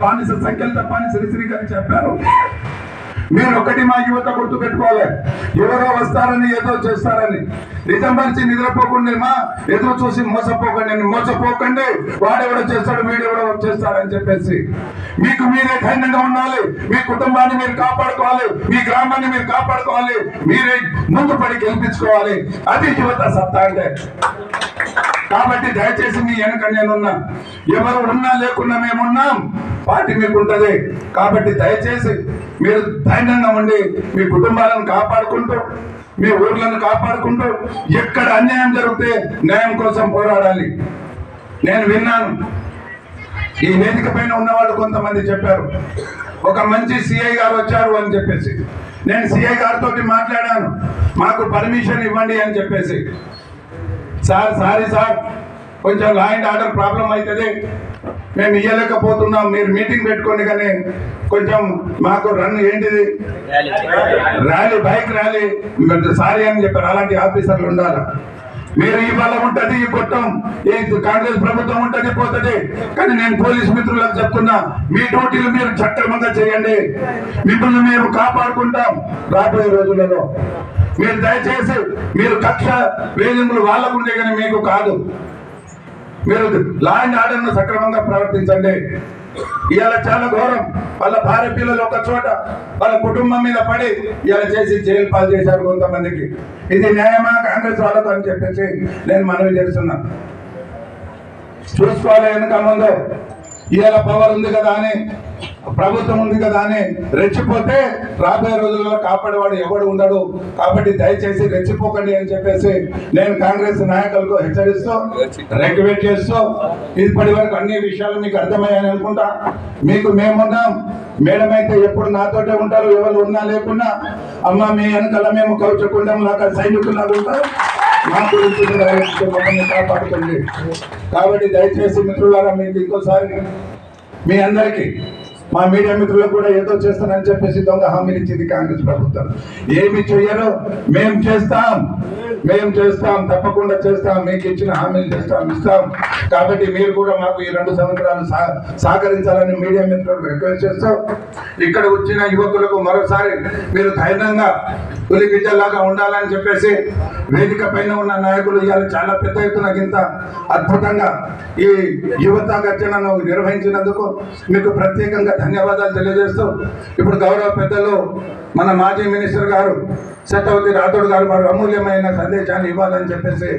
బానిస సంఖ్యలు తప్ప అని శ్రీశ్రీ గారు చెప్పారు. మీరు ఒకటి మా యువత గుర్తు పెట్టుకోవాలి. ఎవరో వస్తారని ఏదో చేస్తారని. నిజం పరిచి నిద్రపోకుండా మా. ఎదురు చూసి మోసపోకండి. అని మోసపోకండి. వాడెవడో చేస్తాడు వీడెవడో చేస్తాడని చెప్పేసి. మీకు మీరే ధైర్యంగా ఉండాలి. మీ కుటుంబాన్ని మీరు కాపాడుకోవాలి. మీ గ్రామాన్ని మీరు కాపాడుకోవాలి. మీరే ముందు పడి గెలిపించుకోవాలి. అది యువత సత్తా అంటే. కాబట్టి దయచేసి మీ వెనక నేనున్నా. ఎవరు ఉన్నా లేకున్నా మేమున్నాం. పార్టీ మీకు ఉంటుంది కాబట్టి దయచేసి మీరు ధైర్యంగా ఉండి మీ కుటుంబాలను కాపాడుకుంటూ మీ ఊర్లను కాపాడుకుంటూ ఎక్కడ అన్యాయం జరిగితే న్యాయం కోసం పోరాడాలి. నేను విన్నాను. ఈ వేదిక పైన ఉన్న వాళ్ళు కొంతమంది చెప్పారు. ఒక మంచి సిఐ గారు వచ్చారు అని చెప్పేసి. నేను సిఐ గారితో మాట్లాడాను. మాకు పర్మిషన్ ఇవ్వండి అని చెప్పేసి. Sir sorry sir. కొంచెం లా అండ్ ఆర్డర్ ప్రాబ్లం అవుతుంది మేము ఇయ్యలేకపోతున్నాం. మీరు మీటింగ్ పెట్టుకోండి కానీ కొంచెం మాకు రన్ ఏంటిది? Rally bike rally. సారీ అని చెప్పారు. అలాంటి ఆఫీసర్లు ఉండాలి. మీరు ఈ బలం ఉంటుంది ఈ కొట్టం ఈ కాంగ్రెస్ ప్రభుత్వం ఉంటుంది పోతుంది. కానీ నేను పోలీస్ మిత్రులకు చెప్తున్నా మీ డ్యూటీలు మీరు సక్రమంగా చేయండి. మిమ్మల్ని మేము కాపాడుకుంటాం రాబోయే రోజులలో. మీరు దయచేసి మీరు కక్ష వేధింపులు వాళ్ళకుండే కానీ మీకు కాదు. మీరు లా అండ్ ఆర్డర్ను సక్రమంగా ప్రవర్తించండి. ఇవాళ చాలా ఘోరం. వాళ్ళ భార్య పిల్లలు ఒక చోట వాళ్ళ కుటుంబం మీద పడి ఇవాళ చేసి జైలు పాలు చేశారు కొంతమందికి. ఇది న్యాయమా కాంగ్రెస్ వాళ్ళకు అని చెప్పేసి నేను మనవి చేస్తున్నా. చూసుకోవాలి వెనుక ముందు? ఇవాళ పవర్ ఉంది కదా అని ప్రభుత్వం ఉంది కదా అని రెచ్చిపోతే రాబోయే రోజుల్లో కాపాడేవాడు ఎవడు ఉండడు. కాబట్టి దయచేసి రెచ్చిపోకండి అని చెప్పేసి నేను కాంగ్రెస్ నాయకులకు హెచ్చరిస్తూ రెగ్యులేట్ చేస్తూ ఇప్పటి వరకు అన్ని విషయాలు మీకు అర్థమయ్యాయని అనుకుంటా. మీకు మేమున్నాం మేడం అయితే ఎప్పుడు నాతోటే ఉంటారు ఎవరు ఉన్నా లేకున్నా. అమ్మ మీ వెనకాల మేము కౌచకుండం లాగా సైనికులాగా మా గురించి మమ్మల్ని కాపాడుతుంది కాబట్టి దయచేసి మిత్రులారా మీకు ఇంకోసారి మీ అందరికీ మా మీడియా మిత్రులకు కూడా ఏదో చేస్తానని చెప్పేసి దొంగ హామీలు ఇచ్చింది కాంగ్రెస్ ప్రభుత్వం. ఏమి చెయ్యరు? మేం చేస్తాం. మేం చేస్తాం. తప్పకుండా చేస్తాం. మీకు ఇచ్చిన హామీలు చేస్తాం. ఇస్తాం. కాబట్టి మీరు కూడా మాకు ఈ రెండు సంవత్సరాలు సహకరించాలని మీడియా మిత్రులకు రిక్వెస్ట్ చేస్తాం ఇక్కడ వచ్చిన యువకులకు మరోసారి మీరు ధైర్యంగా తొలి బిడ్డలాగా ఉండాలని చెప్పేసి వేదిక పైన ఉన్న నాయకులు ఇవాళ చాలా పెద్ద ఎత్తున ఇంత అద్భుతంగా ఈ యువత గర్జనను నిర్వహించినందుకు మీకు ప్రత్యేకంగా ధన్యవాదాలు తెలియజేస్తూ ఇప్పుడు గౌరవ పెద్దలు మన మాజీ మినిస్టర్ గారు సత్యవతి రాథోడ్ గారు వారు అమూల్యమైన సందేశాన్ని ఇవ్వాలని చెప్పేసి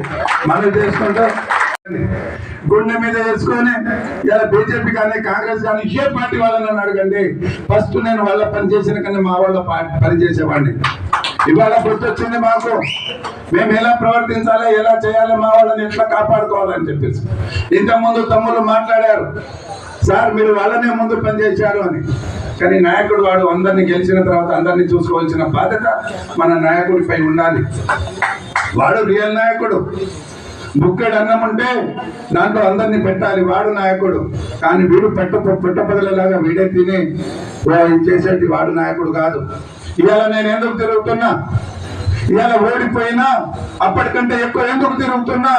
మనం చేసుకుంటూ గుండె మీద వేసుకొని ఇలా బీజేపీ కానీ కాంగ్రెస్ కానీ ఏ పార్టీ వాళ్ళని అడగండి. ఫస్ట్ నేను వాళ్ళ పని చేసిన కానీ మా వాళ్ళ పా- పని చేసేవాడిని. ఇవాళ గుర్తొచ్చింది మాకు. మేము ఎలా ప్రవర్తించాలి ఎలా చేయాలి మా వాళ్ళని ఎట్లా కాపాడుకోవాలని చెప్పేసి. ఇంతకుముందు తమ్ముళ్ళు మాట్లాడారు. సార్ మీరు వాళ్ళనే ముందు పనిచేశారు అని. కానీ నాయకుడు వాడు అందరినీ గెలిచిన తర్వాత అందరినీ చూసుకోవాల్సిన బాధ్యత మన నాయకుడిపై ఉండాలి. వాడు రియల్ నాయకుడు. బుక్కడు అన్నం ఉంటే దాంట్లో అందరినీ పెట్టాలి వాడు నాయకుడు. కానీ వీడు పెట్ట పెట్టపదలలాగా వీడే తిని ఓ ఇది చేసేటి వాడు నాయకుడు కాదు. ఇవాళ నేను ఎందుకు తిరుగుతున్నా? ఇవాళ ఓడిపోయినా అప్పటికంటే ఎక్కువ ఎందుకు తిరుగుతున్నా?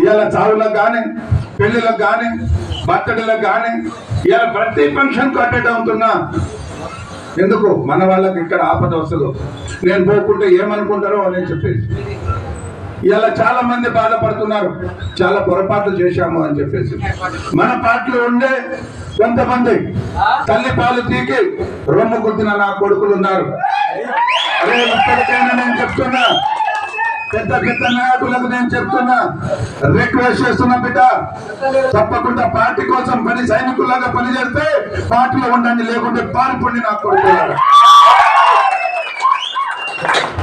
ఇవాళ చావులకు కానీ పెళ్ళిలకు కానీ బర్త్డేలకు కానీ ఇవాళ ప్రతి ఫంక్షన్ అటెండ్ అవుతున్నా. ఎందుకు? మన వాళ్ళకి ఇక్కడ ఆపద వస్తుంది. నేను పోకుంటే ఏమనుకుంటారో అని చెప్పేసి ఇలా చాలా మంది బాధపడుతున్నారు. చాలా పొరపాట్లు చేశాము అని చెప్పేసి. మన పార్టీలో ఉండే కొంతమంది తల్లి పాలు తీకి రొమ్ము గుద్దిన నా కొడుకులు ఉన్నారు. అరే ఇప్పటికైనా నేను చెప్తున్నా. పెద్ద పెద్ద నాయకులకు నేను చెప్తున్నా. రిక్వెస్ట్ చేస్తున్నా బిడ్డ. తప్పకుండా పార్టీ కోసం పని సైనికులాగా పనిచేస్తే పార్టీలో ఉండండి లేకుంటే పారిపోండి నా కొడుకులారా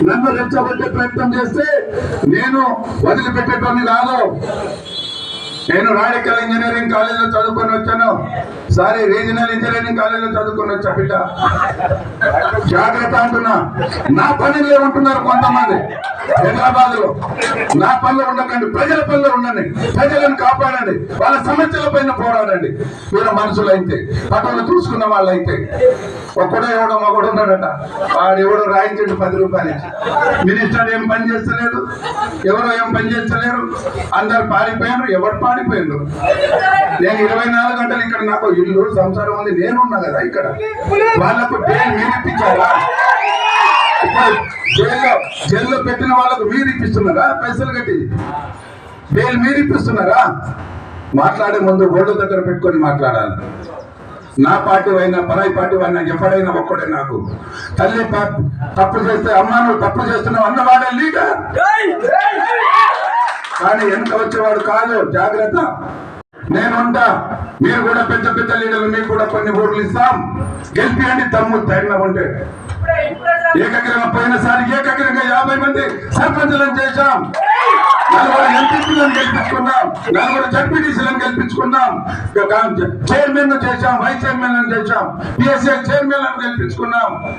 నన్ను రెచ్చగొట్టే ప్రయత్నం చేస్తే నేను వదిలిపెట్టేటోని కాదు. నేను రాడికల్ ఇంజనీరింగ్ కాలేజీలో చదువుకొని వచ్చాను. సారీ రీజనల్ ఇంజనీరింగ్ కాలేజీలో చదువుకున్న వచ్చా జాగ్రత్త అంటున్నా. నా పనులు ఏమంటున్నారు కొంతమంది? హైదరాబాద్లో నా పనిలో ఉండకండి. ప్రజల పనిలో ఉండండి. ప్రజలను కాపాడండి. వాళ్ళ సమస్యల పైన పోరాడండి. వీళ్ళ మనుషులు అయితే పక్కన చూసుకున్న వాళ్ళు అయితే ఒక్కడో ఎవడో మగడు ఉన్నాడట. వాడు ఎవడో రాయించండి పది రూపాయలు మినిస్టర్ ఏం పని చేస్తలేదు ఎవరో ఏం పని చేస్తలేరు? అందరు పారిపోయారు ఎవరు పారిపోయారు నేను ఇరవై నాలుగు గంటలు ఇక్కడ నాకు ఇల్లు సంసారం ఉంది నేనున్నా కదా ఇక్కడ. వాళ్ళకు బెయిల్ మీరు ఇప్పించారా జైల్లో జైల్లో పెట్టిన వాళ్ళకు మీరు ఇప్పిస్తున్నారా పైసలు కట్టి బెయిల్ మీరు ఇప్పిస్తున్నారా మాట్లాడే ముందు ఓటు దగ్గర పెట్టుకొని మాట్లాడాలి. నా పార్టీ అయినా పరాయి పార్టీ అయినా ఎప్పుడైనా ఒక్కడే నాకు. తల్లి తప్పు చేస్తే అమ్మా నువ్వు తప్పు చేస్తున్నావు అన్నవాడే లీడర్. కానీ వెనక వచ్చేవాడు కాదు జాగ్రత్త. నేనుంటా. మీరు కూడా పెద్ద పెద్ద లీడర్లు మీకు కూడా కొన్ని ఓట్లు ఇస్తాం. గెలిపియండి తమ్ము ధైర్యం ఉంటే ఏకగ్రంగా పోయినసారి ఏకగ్రంగా యాభై మంది సర్పంచులను చేశాం. నలుగురు ఎంపీలను గెలిపించుకున్నాం. నలుగురు జడ్పీటీసీలను గెలిపించుకున్నాం. చైర్మన్ చేశాం వైస్ చైర్మన్ చేశాం. పిఎస్ఏ చైర్మన్ గెలిపించుకున్నాం.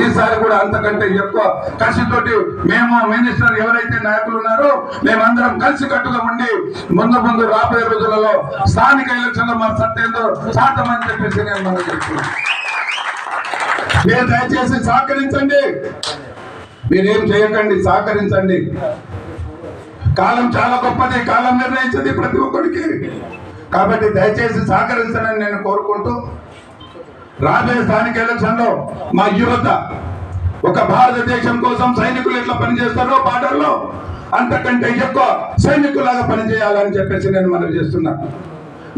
ఈసారి కూడా అంతకంటే ఎక్కువ కసితోటి మేము మినిస్టర్ ఎవరైతే నాయకులు ఉన్నారో మేమందరం కలిసి కట్టుగా ఉండి ముందు ముందు రాబోయే రోజులలో స్థానిక ఎలక్షన్లో మా సత్తేందో సాటమని చెప్పేసి నేను మనం చెప్తున్నాను మీరు దయచేసి సహకరించండి. మీరేం చేయకండి సహకరించండి. కాలం చాలా గొప్పది కాలం నిర్ణయించింది ప్రతి ఒక్కరికి కాబట్టి దయచేసి సహకరించనని నేను కోరుకుంటూ రాబోయే స్థానిక ఎలక్షన్లో మా యువత ఒక భారతదేశం కోసం సైనికులు ఎట్లా పనిచేస్తారో బార్డర్లో అంతకంటే ఎక్కువ సైనికులాగా పనిచేయాలని చెప్పేసి నేను మనవి చేస్తున్నా.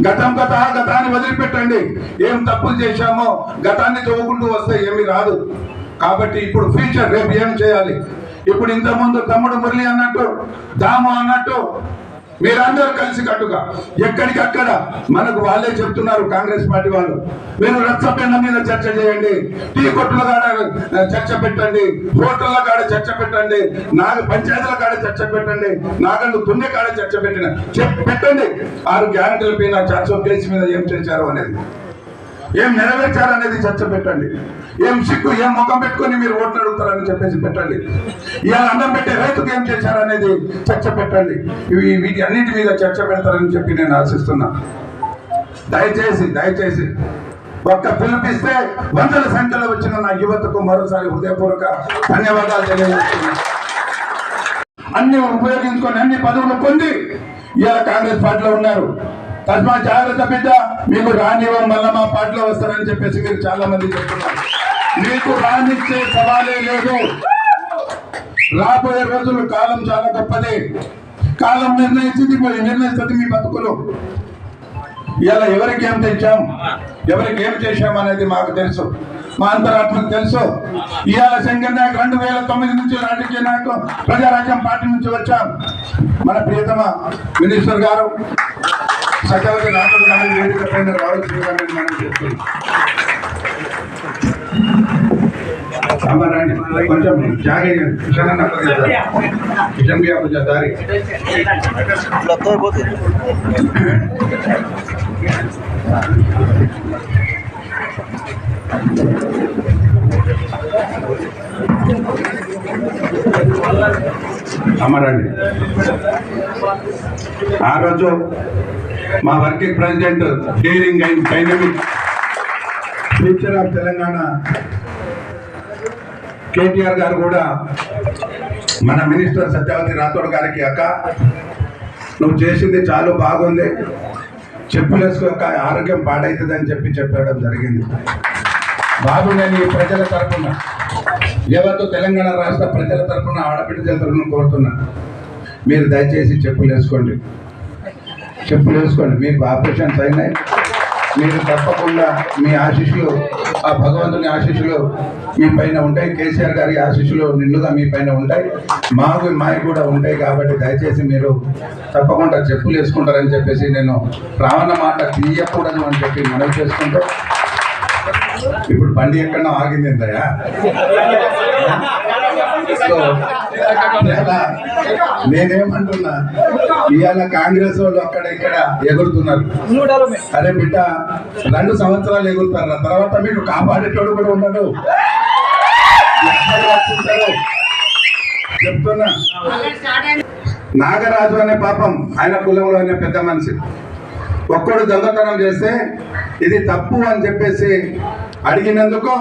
గతం గత గతాన్ని వదిలిపెట్టండి. ఏం తప్పులు చేశామో గతాన్ని చదువుకుంటూ వస్తే ఏమీ రాదు. కాబట్టి ఇప్పుడు ఫ్యూచర్ రేపు ఏం చేయాలి? ఇప్పుడు ఇంతకుముందు తమ్ముడు మురళి అన్నట్టు దాము అన్నట్టు మీరందరూ కలిసి కట్టుగా. ఎక్కడికక్కడ మనకు వాళ్ళే చెప్తున్నారు కాంగ్రెస్ పార్టీ వాళ్ళు. మీరు రచ్చపెండ మీద చర్చ చేయండి. టీ కొట్టుల కాడ చర్చ పెట్టండి. హోటళ్ళ కాడ చర్చ పెట్టండి. నాగ పంచాయతీల కాడ చర్చ పెట్టండి. నాగళ్ళు తుండె కాడ చర్చ పెట్టిన చెప్ పెట్టండి. ఆరు గ్యారెంటీల పైన చర్చ కేసు మీద ఏం చేశారు అనేది. ఏం నెరవేర్చారనేది చర్చ పెట్టండి. ఏం సిగ్గు ఏం ముఖం పెట్టుకొని మీరు ఓట్లు అడుగుతారని చెప్పేసి పెట్టండి. ఇవాళ అన్నం పెట్టే రైతుకు ఏం చేశారనేది చర్చ పెట్టండి. ఇవి వీటి అన్నిటి మీద చర్చ పెడతారని చెప్పి నేను ఆశిస్తున్నా. దయచేసి దయచేసి ఒక్క పిలిపిస్తే వందల సంఖ్యలో వచ్చిన నా యువతకు మరోసారి హృదయపూర్వక ధన్యవాదాలు తెలియజేస్తున్నాను అన్ని ఉపయోగించుకొని అన్ని పదవులు పొంది ఇవాళ కాంగ్రెస్ పార్టీలో ఉన్నారు. తస్మా జాగ్రత్త బిడ్డ. మీకు రానివ్వం వల్ల మా పాటలో వస్తారని చెప్పేసి మీరు చాలా మంది చెప్తున్నారు. మీకు రానిచ్చే సవాలే లేదు. రాబోయే రోజులు కాలం చాలా గొప్పది. కాలం నిర్ణయించింది మరి నిర్ణయిస్తుంది మీ బతుకులు. ఇలా ఎవరికి ఏం తెచ్చాం? ఎవరికి ఏం చేశాం అనేది మాకు తెలుసు. మా అంతరాత్మకు తెలుసు. ఇవాళ శంకర్ నాయక్ రెండు వేల తొమ్మిది నుంచి రాజకీయ నాయకులు ప్రజారాజ్యం పార్టీ నుంచి వచ్చాం. మన ప్రియతమ మినిస్టర్ గారు సత్యవతి రాముడు గారి వేదిక పైన రావాల్సిందిగా నేను మనం చెప్తున్నాను అమ్మ రండి కొంచెం జాగ్రత్త కిషన్ అన్న కొద్దిగా కిషన్ భయ్యా కొంచెం దారి అమ్మరండి. ఆ రోజు మా working president daring and dynamic future of Telangana KTR గారు కూడా మన మినిస్టర్ సత్యవతి రాథోడ్ గారికి అక్క నువ్వు చేసింది చాలా బాగుంది. చెప్పులేసుకోక ఆరోగ్యం పాడవుతుందని చెప్పి చెప్పడం జరిగింది. బాబు నేను ఈ ప్రజల తరపున లేవతో తెలంగాణ రాష్ట్ర ప్రజల తరఫున ఆడబిడ్డల తరఫున కోరుతున్నా. మీరు దయచేసి చెప్పులు వేసుకోండి. చెప్పులు వేసుకోండి. మీకు ఆపరేషన్స్ అయినాయి. మీరు తప్పకుండా మీ ఆశీస్సులు ఆ భగవంతుని ఆశీస్సులు మీ పైన ఉంటాయి. కేసీఆర్ గారి ఆశీస్సులు నిండుగా మీ పైన ఉంటాయి. మాకు మావి కూడా ఉంటాయి కాబట్టి దయచేసి మీరు తప్పకుండా చెప్పులు వేసుకుంటారని చెప్పేసి నేను రావణ మాట తీయకూడదు అని చెప్పి మనవి చేసుకుంటూ ఇప్పుడు బండి ఎక్కడో ఆగింది ఇలా నేనేమంటున్నా ఇవాళ కాంగ్రెస్ వాళ్ళు అక్కడ ఇక్కడ ఎగురుతున్నారు. అరే బిడ్డ రెండు సంవత్సరాలు ఎగురుతారు తర్వాత మీరు కాపాడేటోడు కూడా రక్షించారు? చెప్తున్నా. నాగరాజు అనే పాపం ఆయన కులంలో అనే పెద్ద మనిషి. ఒక్కడు దొంగతనం చేస్తే ఇది తప్పు అని చెప్పేసి అడిగినందుకు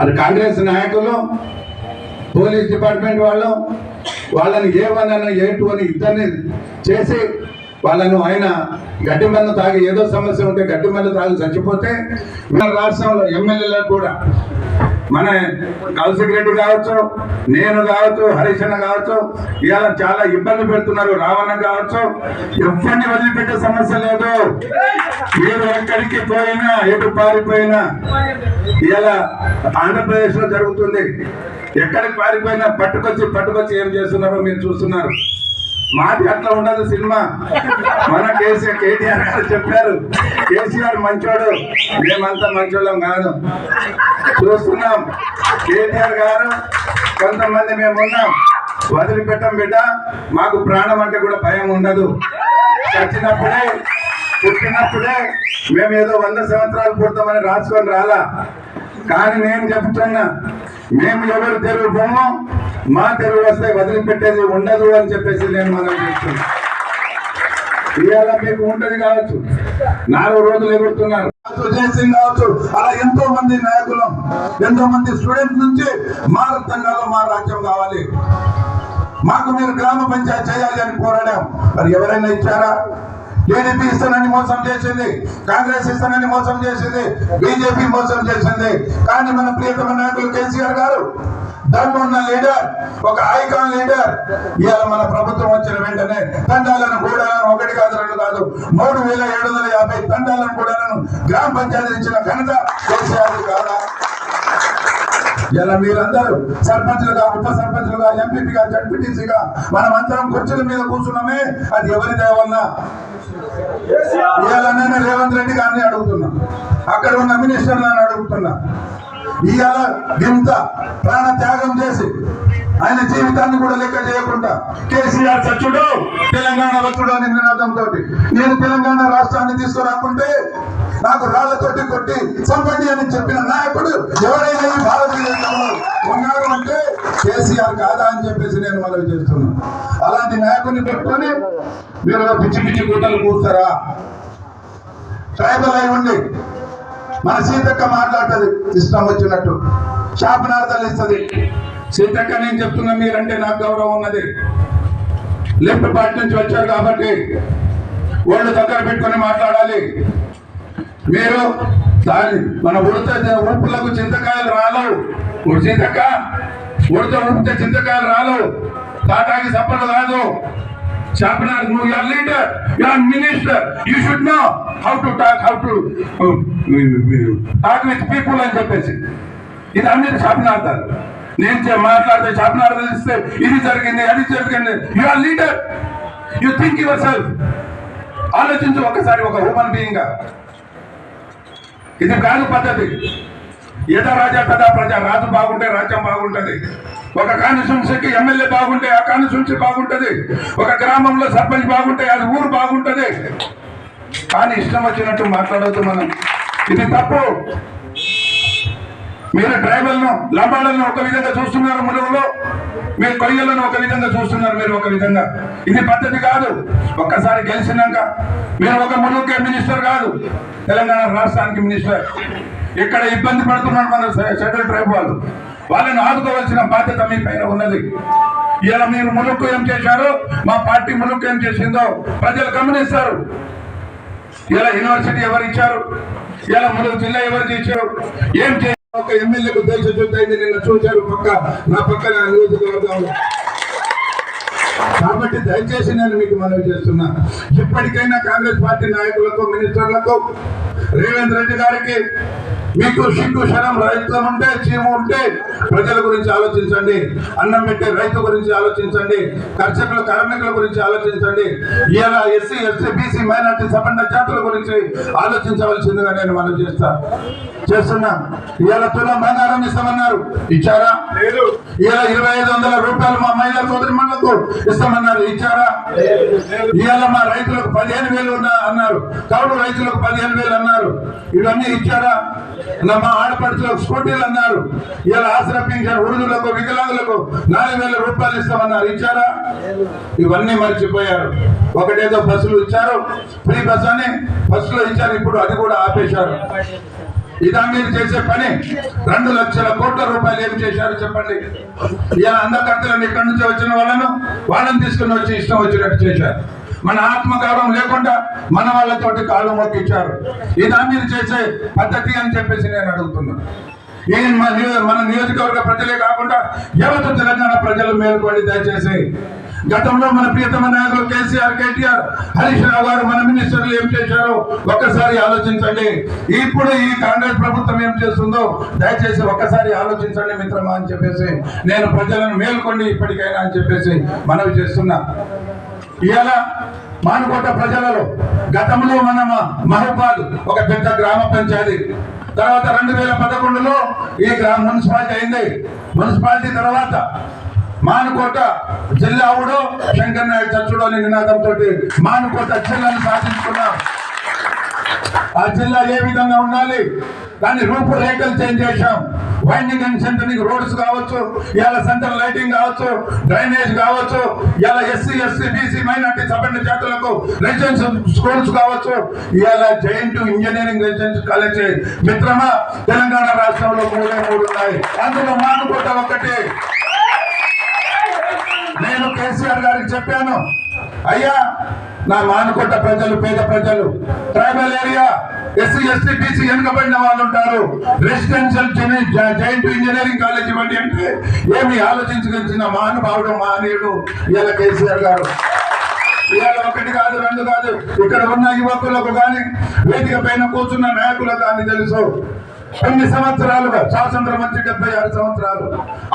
అది కాంగ్రెస్ నాయకులు పోలీస్ డిపార్ట్మెంట్ వాళ్ళు వాళ్ళని ఏ వన్ అన్న ఏ టూ అని ఇద్దరిని చేసి వాళ్ళను ఆయన గడ్డి మందు తాగి ఏదో సమస్య ఉంటే గడ్డి మందు తాగి చచ్చిపోతే మన రాష్ట్రంలో ఎమ్మెల్యేలకు కూడా మన కౌశిక్ రెడ్డి కావచ్చు నేను కావచ్చు హరీష్ అన్న కావచ్చు ఇవాళ చాలా ఇబ్బంది పెడుతున్నారు రావణ కావచ్చు. ఎవరిని వదిలిపెట్టే సమస్య లేదు. మీరు ఎక్కడికి పోయినా ఎటు పారిపోయినా ఇలా ఆంధ్రప్రదేశ్లో జరుగుతుంది. ఎక్కడికి పారిపోయినా పట్టుకొచ్చి పట్టుకొచ్చి ఏం చేస్తున్నారో మీరు చూస్తున్నారు. మాది అట్లా ఉండదు సినిమా. మన కేసీఆర్ కేటీఆర్ గారు చెప్పారు. కేసీఆర్ మంచోడు మేమంతా మంచోళ్ళం కాదు. చూస్తున్నాం. కేటీఆర్ గారు కొంతమంది మేము ఉన్నాం వదిలిపెట్టం బిడ్డ. మాకు ప్రాణం అంటే కూడా భయం ఉండదు. చచ్చినప్పుడే పుట్టినప్పుడే మేము ఏదో వంద సంవత్సరాలు పుడతామని రాసుకొని రాలా. కానీ నేను చెప్తున్నా మేము ఎవరు తెలుగు బొమ్మ? మా తెలుగు వస్తే వదిలిపెట్టేది ఉండదు అని చెప్పేసి నేను మనం చెప్తున్నా ఇవాళ మీకు ఉంటది కావచ్చు. నాలుగు రోజులు ఎగురుతున్నారు. జయసింగ్ కావచ్చు. అలా ఎంతో మంది నాయకులం ఎంతో మంది స్టూడెంట్ నుంచి మా రంగాల్లో మా రాజ్యం కావాలి. మాకు మీరు గ్రామ పంచాయతీ చేయాలి అని పోరాడాం. మరి ఎవరైనా ఇచ్చారా? టీడీపీ ఇస్తానని మోసం చేసింది కాంగ్రెస్ ఇస్తానని మోసం చేసింది బీజేపీ మోసం చేసింది. కానీ మన ప్రియతమ నాయకులు కేసీఆర్ గారు దమ్ము ఉన్న లీడర్ ఒక ఐకాన్ లీడర్. ఇవాళ మన ప్రభుత్వం వచ్చిన వెంటనే తండాలను గూడాలను ఒకటి కాదు రెండు కాదు మూడు వేల ఏడు వందల యాభై తండాలను గూడాలను గ్రామ పంచాయతీ ఇచ్చిన ఘనత కేసీఆర్ కాదా? ఇలా మీరందరూ సర్పంచులుగా ఉప సర్పంచులుగా ఎంపీపీగా జడ్పీటీసీగా మనం అందరం కుర్చీల మీద కూర్చున్నామే. అది ఎవరి దేవన్నా ఇవాళ రేవంత్ రెడ్డి గారిని అడుగుతున్నా. అక్కడ ఉన్న మినిస్టర్లను అడుగుతున్నా. ఇవాళ ఇంత ప్రాణ త్యాగం చేసి ఆయన జీవితాన్ని కూడా లెక్క చేయకుండా కేసీఆర్ సచ్చుడు తెలంగాణ వచ్చుడు అనే నినాదంతో నేను తెలంగాణ రాష్ట్రాన్ని తీసుకురాకుంటే నాకు రాళ్ళతోటి కొట్టి సంపండి అని చెప్పిన నాయకుడు ఎవరైనా ఈ భారతదేశంలో ఉన్నారు అంటే కేసీఆర్ కాదా అని చెప్పేసి నేను మనవి చేస్తున్నాను అలాంటి నాయకుడిని పెట్టుకొని మీరు పిచ్చి పిచ్చి గుట్టలు కూర్చారా ట్రైబల్ అయి ఉండి మన సీతక్క మాట్లాడుతుంది. ఇష్టం వచ్చినట్టు. శాపనార్థాలు ఇస్తుంది సీతక్క నేను చెప్తున్నా మీరంటే నాకు గౌరవం ఉన్నది. లెఫ్ట్ పార్టీ నుంచి వచ్చారు కాబట్టి ఒళ్ళు దగ్గర పెట్టుకొని మాట్లాడాలి. మీరు దాని మన ఉడత ఉప్పులకు చింతకాయలు రాలవు. ఉడు చింతక్క ఉడత ఉడితే చింతకాయలు రాలవు. తాటాకి సప్పలు కాదు చెప్పినారు నువ్వు you're leader you're minister you should know how to talk how to talk with people అని చెప్పేసి. ఇది అన్ని శాపనార్థాలు నేను మాట్లాడితే శాపనార్థాలు ఇస్తే ఇది జరిగింది అది జరిగింది. You're leader you think yourself ఆలోచించు ఒకసారి ఒక హ్యూమన్ బీయింగ్గా. ఇది కాదు పద్ధతి. యథ రాజా తదా ప్రజ రాజు బాగుంటే రాజ్యం బాగుంటుంది. ఒక కాన్స్టిట్యున్సీకి ఎమ్మెల్యే బాగుంటే ఆ కాన్స్టిట్యున్సీ బాగుంటది. ఒక గ్రామంలో సర్పంచ్ బాగుంటే అది ఊరు బాగుంటది. కానీ ఇష్టం వచ్చినట్టు మాట్లాడవద్దు మనం. ఇది తప్పు. మీరు ట్రైబల్ను లంబాడలను ఒక విధంగా చూస్తున్నారు ములుగులో. మీరు కొయ్యలను ఒక విధంగా చూస్తున్నారు మీరు ఒక విధంగా. ఇది పద్ధతి కాదు. ఒక్కసారి గెలిచినాక మీరు ఒక ములుగుకే మినిస్టర్ కాదు. తెలంగాణ రాష్ట్రానికి మినిస్టర్. ఇక్కడ ఇబ్బంది పడుతున్నారు మన సెంట్రల్ ట్రైబ్ వాళ్ళు? వాళ్ళని ఆదుకోవాల్సిన బాధ్యత మీ పైన ఉన్నది. ఇలా మీరు ములుక్కు ఏం చేశారు? మా పార్టీ ములుక్కు ఏం చేసిందో ప్రజలు గమనిస్తారు. ఇలా యూనివర్సిటీ ఎవరు ఇచ్చారు? ఇలా ములుగు జిల్లా ఎవరు చేశారు? ఏం చేశారు? ఒక ఎమ్మెల్యేకు దేశ చూద్దాయింది నిన్న చూశారు పక్క నా పక్కన నియోజకవర్గంలో. కాబట్టి దయచేసి నేను మీకు మనవి చేస్తున్నా. ఇప్పటికైనా కాంగ్రెస్ పార్టీ నాయకులకు మినిస్టర్లకు రేవంత్ రెడ్డి గారికి మీకు సిగ్గు శరం రైతులు ఉంటే చీము ఉంటే ప్రజల గురించి ఆలోచించండి. అన్నం పెట్టే రైతు గురించి ఆలోచించండి. కర్షకుల కార్మికుల గురించి ఆలోచించండి. ఇలా ఎస్సీ ఎస్టీ బీసీ మైనార్టీ సబండ జాతుల గురించి ఆలోచించవలసిందిగా నేను మనం చేస్తా చేస్తున్నా. ఇవాళ తులం బంగారం ఇస్తామన్నారు. ఇచ్చారా? ఇవాళ ఇరవై ఐదు వందల రూపాయలు మా మహిళా సోదరి మండలకు ఇస్తామన్నారు. ఇచ్చారా? ఇవాళ మా రైతులకు పదిహేను వేలు అన్నారు. కౌలు రైతులకు పదిహేను వేలు అన్నారు. ఇవన్నీ ఇచ్చారా? మా ఆడపడుచులకు స్కూటీలు అన్నారు. ఇవాళ ఆసరా పింఛన్ వృద్ధులకు వికలాంగులకు నాలుగు వేల రూపాయలు ఇస్తామన్నారు. ఇచ్చారా? ఇవన్నీ మర్చిపోయారు. ఒకటేదో బస్సులు ఇచ్చారు. ఫ్రీ బస్ అని బస్సులో ఇచ్చారు. ఇప్పుడు అది కూడా ఆపేశారు. ఇదా మీరు చేసే పని? రెండు లక్షల కోట్ల రూపాయలు ఏం చేశారు చెప్పండి? ఇలా అందకర్తలను ఇక్కడి నుంచి వచ్చిన వాళ్ళను వాళ్ళని తీసుకుని వచ్చి ఇష్టం వచ్చినట్టు చేశారు. మన ఆత్మగౌరవం లేకుండా మన వాళ్ళతోటి కాళ్ళు మొక్కించారు ఇదా మీరు చేసే పద్ధతి అని చెప్పేసి నేను అడుగుతున్నాను ఈ మన నియోజకవర్గ ప్రజలే కాకుండా యువత తెలంగాణ ప్రజలు మేలుకోండి దయచేసి గతంలో మన ప్రియతమ నాయకులు కేసీఆర్ కేటీఆర్ హరీష్ రావు గారు మన మినిస్టర్లు ఏం చేశారో ఒక్కసారి ఆలోచించండి. ఇప్పుడు ఈ కాంగ్రెస్ ప్రభుత్వం ఏం చేస్తుందో దయచేసి ఒక్కసారి ఆలోచించండి మిత్రమా అని చెప్పేసి నేను ప్రజలను మేల్కొండి ఇప్పటికైనా అని చెప్పేసి మనవి చేస్తున్నా. ఇవాళ మానుకోట ప్రజలలో గతంలో మన మహబాద్ ఒక పెద్ద గ్రామ పంచాయతీ. తర్వాత రెండు వేల పదకొండులో ఈ గ్రామ మున్సిపాలిటీ అయింది. మున్సిపాలిటీ తర్వాత మానుకోట జిల్లా ఊడో శంకర్ చచ్చుడు అనే నినాదంతో మానుకోట జిల్లాను సాధించుకున్నాం ఆ జిల్లా ఏ విధంగా ఉండాలి? దాని రూపురేఖలు చేంజ్ చేశాం. వైండింగ్ అండ్ సెంటరింగ్ రోడ్స్ కావచ్చు ఇలా సెంటర్ లైటింగ్ కావచ్చు డ్రైనేజ్ కావచ్చు ఇలా SC SC BC minority separate జాతులకు రెసిడెన్షియల్ స్కూల్స్ కావచ్చు. ఇలా జైంట్ ఇంజనీరింగ్ రెసిడెన్షియల్ కాలేజ్. మిత్రమా తెలంగాణ రాష్ట్రంలో మూడే మూడు ఉన్నాయి అందులో మానుకోట ఒకటి కేసీఆర్ గారికి చెప్పాను అయ్యా నా మానుకొట్ట ప్రజలు పేద ప్రజలు tribal area SC ST BC వెనుకబడిన వాళ్ళు ఉంటారు. రెసిడెన్షియల్ జాయింట్ ఇంజనీరింగ్ కాలేజ్ ఇవ్వండి అంటే ఏమి ఆలోచించిన మహానుభావుడు మహనీయుడు ఇలా కేసీఆర్ గారు. ఇవాళ ఒకటి కాదు రెండు కాదు ఇక్కడ ఉన్న యువకులకు కానీ వేదిక పైన కూర్చున్న నాయకులకు కానీ తెలుసు. కొన్ని సంవత్సరాలుగా స్వాతంత్రం వచ్చి డెబ్బై ఆరు సంవత్సరాలు.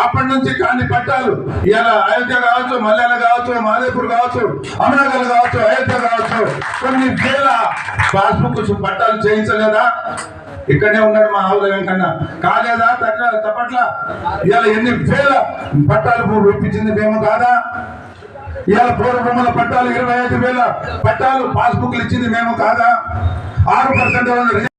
అప్పటి నుంచి కాని పట్టాలు ఇలా అయోధ్య కావచ్చు మల్లెల కావచ్చు మాదేపూర్ కావచ్చు అమనగల్ కావచ్చు అయోధ్య కావచ్చు కొన్ని వేల పాస్బుక్ పట్టాలు చేయించలేదా? ఇక్కడే ఉన్నాడు మా ఆవుల వెంకన్న. కాలేదా? తగ్గ తప్పట్ల? ఇలా ఎన్ని వేల పట్టాలు ఇప్పించింది మేము కాదా? ఇవాళ పూర్వ బొమ్మల పట్టాలు ఇరవై ఐదు వేల పట్టాలు పాస్బుక్లు ఇచ్చింది మేము కాదా? ఆరు పర్సెంట్